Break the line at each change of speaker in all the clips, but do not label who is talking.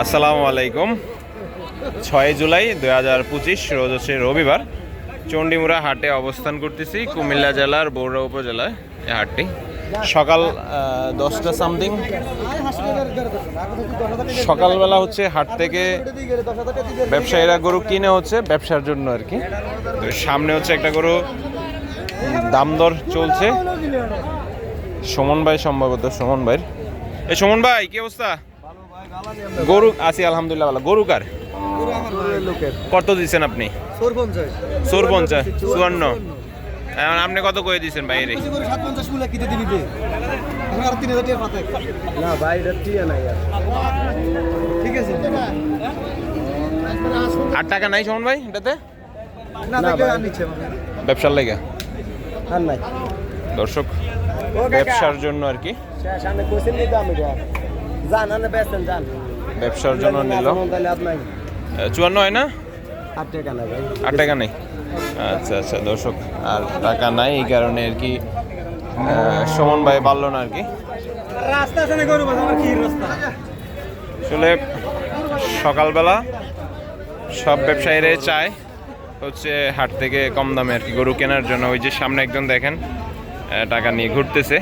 আসসালামু আলাইকুম। ছয় জুলাই দুই হাজার পঁচিশ, রোজ হচ্ছে রবিবার। চণ্ডীমুড়া হাটে অবস্থান করতেছি, কুমিল্লা জেলার বৌড়া উপজেলায় এই হাটটি। সকাল দশটা সামথিং। সকালবেলা হচ্ছে হাট থেকে ব্যবসায়ীরা গরু কিনে হচ্ছে, ব্যবসার জন্য আর কি। তো সামনে হচ্ছে একটা গরু দাম দর চলছে। সুমন ভাই, সম্ভবত সুমন ভাইয়ের। এই সুমন ভাই, কি অবস্থা? গরু আছি আলহামদুলিল্লাহ ভালো। গরু কার? কত দিচ্ছেন আপনি? চোর পঞ্চাশ চুয়ান্ন। এখন আপনি কত করে দিচ্ছেন বাইরে
না ভাই আর
ঠিক আছে
আট টাকা নাই সুমন ভাই এটাতে।
আর
ব্যবসার লেগে?
আর নাই।
দর্শক ব্যবসার জন্য আর কি।
আনে
ব্যবসার জন্য নিল। চুয়ান্ন হয় না?
আট টাকা
আট নেই? আচ্ছা আচ্ছা দর্শক আর টাকা নাই এই কারণে আর কি সুমন ভাই পারল না আর কি।
রাস্তা
আসলে সকালবেলা সব ব্যবসায়ীরাই চায় হচ্ছে হাট থেকে কম দামে আর কি গরু কেনার জন্য। ওই যে সামনে একজন দেখেন টাকা নিয়ে ঘুরতেছে।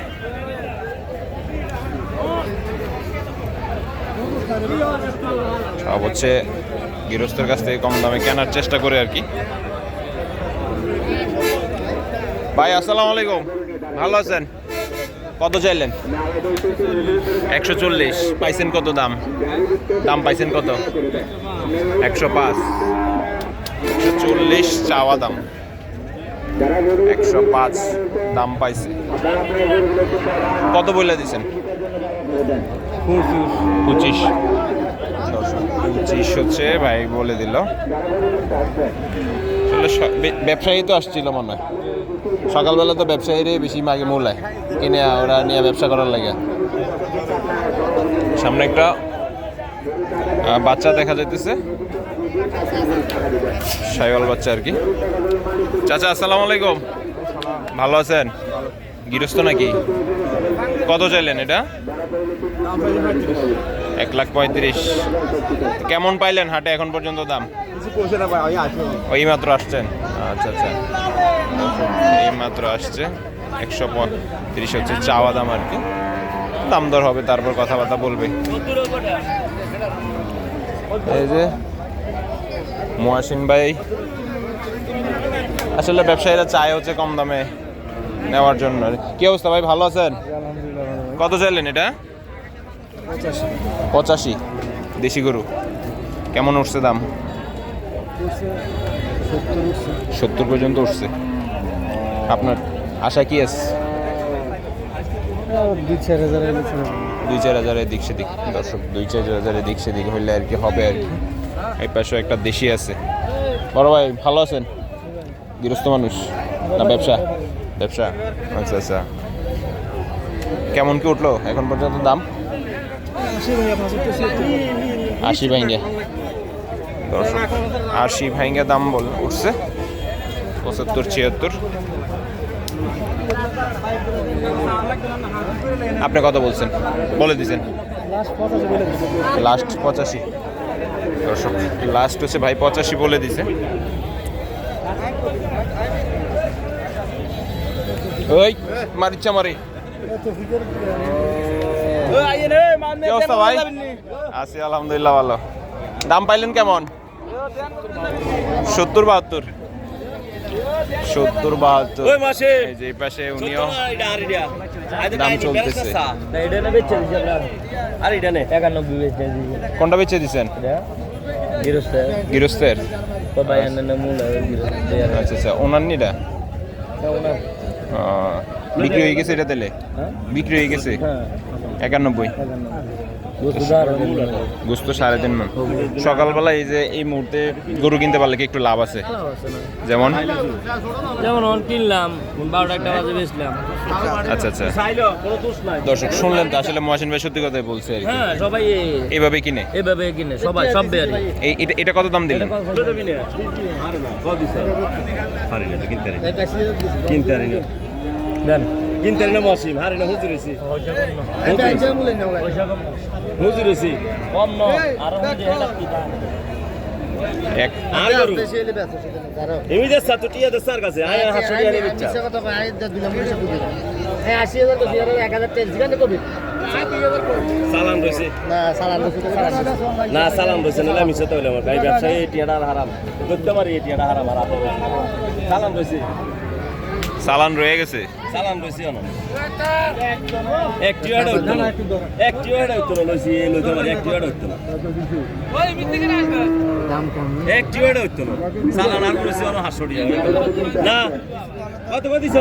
সব হচ্ছে গৃহস্থের কাছ থেকে কম দামে কেনার চেষ্টা করে আর কি। ভাই, আসসালামু আলাইকুম। ভালো আছেন? কত চাইলেন? একশো চল্লিশ। পাইছেন কত দাম? দাম পাইছেন কত? একশো পাঁচ। একশো চল্লিশ চাওয়া দাম। একশো পাঁচ দাম পাইছে। কত বলে দিছেন? পঁচিশ। পঁচিশ হচ্ছে ভাই বলে দিল। ব্যবসায়ী তো আসছিল মনে হয়। সকালবেলা তো ব্যবসায়ীরাই বেশি মাগে মূলায় কিনে ওরা নিয়ে ব্যবসা করার লাগে। সামনে একটা বাচ্চা দেখা যাইতেছে। সাইওয়াল বাচ্চা আর কি। চাচা, আসসালামু আলাইকুম। ভালো আছেন? গৃহস্থ নাকি? কত চাইলেন এটা? এক লাখ পঁয়ত্রিশ। কেমন পাইলেন হাটে এখন পর্যন্ত দাম?
ওই
মাত্র আসছেন? আচ্ছা আচ্ছা। এই মাত্র আসছে। একশো পঁয়ত্রিশ হচ্ছে চাওয়া দাম আর কি। দাম দর হবে তারপর কথাবার্তা বলবে। এই যে মহাসিন ভাই। আসলে ব্যবসায়ীরা চায় হচ্ছে কম দামে নেওয়ার জন্য। কি অবস্থা ভাই ভালো আছেন? কত চাইলেন এটা?
পঁচাশি।
দেশি গরু। কেমন উঠছে দাম?
সত্তর
পর্যন্ত উঠছে। আপনার আশা কি আছে?
দুই চার হাজার এনেছে
দুই চার হাজারের দিক সেদিক। দর্শক দুই চার হাজারের দিক সেদিক হইলে আর কি হবে আর কি। এই পাশে একটা দেশি আছে। বড় ভাই ভালো আছেন? গৃহস্থ মানুষ? না ব্যবসা? ব্যবসা? আচ্ছা আচ্ছা। কেমন কি উঠল এখন পর্যন্ত দাম? আশি ভাইঙ্গে। আশি ভাইঙ্গে দাম বল উঠছে। পঁচাত্তর ছিয়াত্তর। আপনি কত বলছেন? বলে দিয়েছেন
লাস্ট পঁচাশি বলে
লাস্ট পঁচাশি। দর্শক লাস্ট হচ্ছে ভাই পঁচাশি বলে দিছে। ওই মারিচ্ছা মারি। কি অবস্থা ভাই? আছি আলহামদুলিল্লাহ ভালো। দাম পাইলেন কেমন? সত্তর বাহাত্তর। সত্তর বাহাত্তর। যে পাশে উনিও। দাম চলতেছে। কোনটা বেচে
গিরস্ত
গৃহস্থের আচ্ছা আচ্ছা ওনার নিটা বিক্রি হয়ে গেছে এটা তেলে
হ্যাঁ?
বিক্রি হয়ে গেছে?
হ্যাঁ
একানব্বই? গোস্ত সাড়ে তিন মন সকালবেলা এই যে এই মুহূর্তে গরু কিনতে পারলে কি একটু লাভ আছে? যেমন?
যেমন কিনলাম বারোটা একটা বাজে বেচলাম।
আচ্ছা আচ্ছা।
চাইলো কোনো দোষ নাই।
দর্শক শুনলেন তো আসলে মহাসিন ভাই সত্যি কথাই বলছে
হ্যাঁ সবাই
এইভাবে কিনে?
এভাবে কিনে সবাই সব বেয়ারি।
এই এটা- এটা কত দাম দিলেন?
দেন। কিনতে না মসিম হারে না হুজুর হইছি। হুজুর। হইছি কম ন আর
এক
আর গরু এমি যে সাতু টিয়া দে সার কাছে আয় হাসু টিয়া নেবে চা সালাম রইছে। না সালাম রইছে না মিছে তো আমার ভাই ব্যবসায়ী টিয়াটা হারাম। এই টিয়াটা হারাম আর সালাম রইছে।
চালান রয়ে গেছে।
সালাম রইছে অন এক টিয়াটা হইতো না এক টিয়াটা হইতো না লইছি এই লইতে পারি এক টিয়াটা হইতো না এক টিয়াটা হইতো না সালাম আর রইছে অন হাসু টিয়া না কত কত দিছ?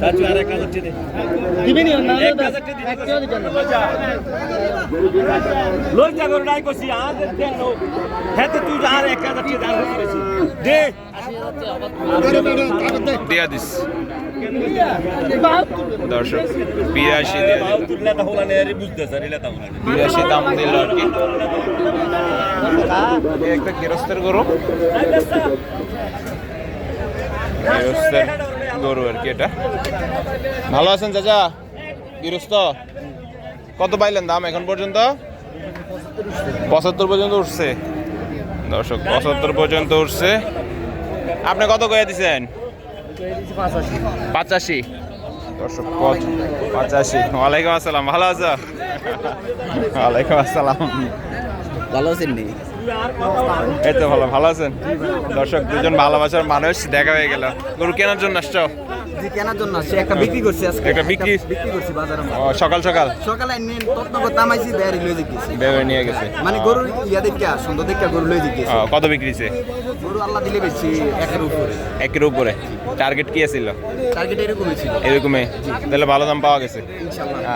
তাজু আর এক হাজার এক হাজার টিয়া দিবি লই যা করে নাই কইছি আর দেন নো হেতে তুই আর এক হাজার টিয়া দান করেছি দে।
দিয়া দিস। দর্শক, বিরাশি বিরাশি দাম দিল আর কি। একটা গেরস্তের গরু। গেরস্তের গরু আর কি এটা। ভালো আছেন চাচা? গৃহস্থ? কত পাইলেন দাম এখন পর্যন্ত? পঁচাত্তর পর্যন্ত উঠছে। দর্শক, পঁচাত্তর পর্যন্ত উঠছে। আপনি কত করে দিছেন? পাঁচাশি। দর্শক পঁচ- পঁচাশি। ওয়ালাইকুম আসসালাম ভালো আছো? ওয়ালাইকুম আসসালাম।
ভালো আছেন নি?
এই তো ভালো ভালো আছেন? দর্শক দুজন ভালোবাসার মানুষ দেখা হয়ে গেল। গরু কেনার জন্য আসছো?
কেনার জন্য একটা বিক্রি করছে আজকে।
একটা বিক্রি?
বিক্রি করছি বাজারে
সকাল সকাল?
সকালে নিয়ে তত্নগর তামাইছি বের লয়ে জিজ্ঞেস।
বেরোয় নিয়ে গেছে।
মানে গরুর ইয়া দেখা সুন্দর দেখা গরু লয়ে
কত বিক্রিছে
গরু আল্লাহ দিলে বেশি একের উপরে।
একের উপরে। টার্গেট কি ছিল
টার্গেট এরকমই ছিল।
এরকমই? তাহলে ভালো দাম পাওয়া গেছে।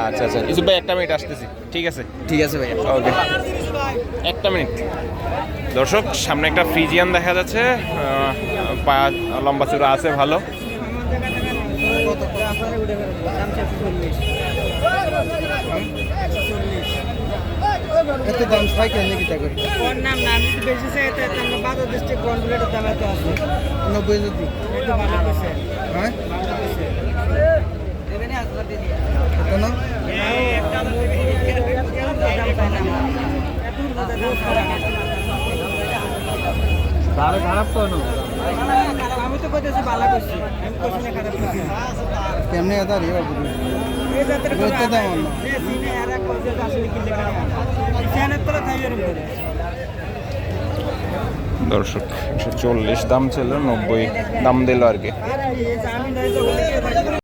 আচ্ছা আচ্ছা। ইসুফ ভাই একটা মিনিট আসতেছি। ঠিক আছে?
ঠিক আছে
ওকে একটা মিনিট দর্শক সামনে একটা ফ্রিজিয়ান দেখা যাচ্ছে। পা লম্বা চূড়া আছে ভালো।
এত দাম ছয় কেন নাকি তা করি
কোন নাম না আমি তো বেশি চাই তো আমরা বাজার ডিস্ট্রিক্ট কোন বুলেটের দাম এত আছে।
নব্বই যদি হ্যাঁ? খারাপ
কইতেছি ভালো কইছি। আমি কইছি না খারাপ কইছি
কেমনে এটা রে বাবু
এই
যাত্রা তো।
বেশি না। কইছে আসলে এরকম করে।
দর্শক একশো চল্লিশ দাম ছিল নব্বই দাম দিল আর কি।